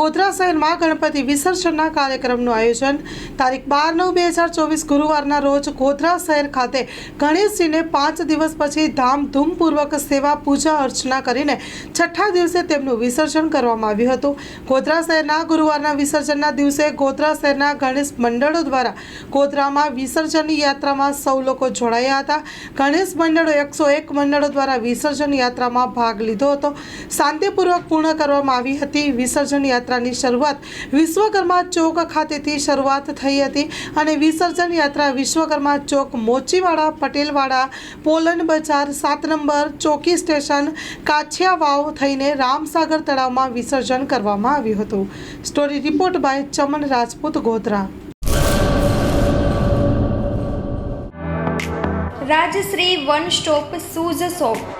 ગોધરા શહેરમાં ગણપતિ વિસર્જનના કાર્યક્રમનું આયોજન. તારીખ બાર નવ બે હજાર ચોવીસ ગુરુવારના રોજ ગોધરા શહેર ખાતે ગણેશજીને પાંચ દિવસ પછી ધામધૂમપૂર્વક સેવા પૂજા અર્ચના કરીને છઠ્ઠા દિવસે તેમનું વિસર્જન કરવામાં આવ્યું હતું. ગોધરા શહેરના ગુરુવારના વિસર્જનના દિવસે ગોધરા શહેરના ગણેશ મંડળો દ્વારા ગોધરામાં વિસર્જનની યાત્રામાં સૌ લોકો જોડાયા હતા. ગણેશ મંડળો એકસો એક મંડળો દ્વારા વિસર્જન યાત્રામાં ભાગ લીધો હતો. શાંતિપૂર્વક પૂર્ણ કરવામાં આવી હતી. વિસર્જન યાત્રાની શરૂઆત વિશ્વકર્મા ચોક ખાતેથી શરૂઆત થઈ હતી અને વિસર્જન યાત્રા વિશ્વકર્મા ચોક મોચીવાડા, પટેલવાડા, પોલન બજાર, સાત નંબર, ચોકી સ્ટેશન કાછિયા વાવ થઈને રામસાગર તળાવમાં વિસર્જન કરવામાં આવ્યું હતું. Story report by Chaman Rajput Godhra. Rajshree one stop shoes shop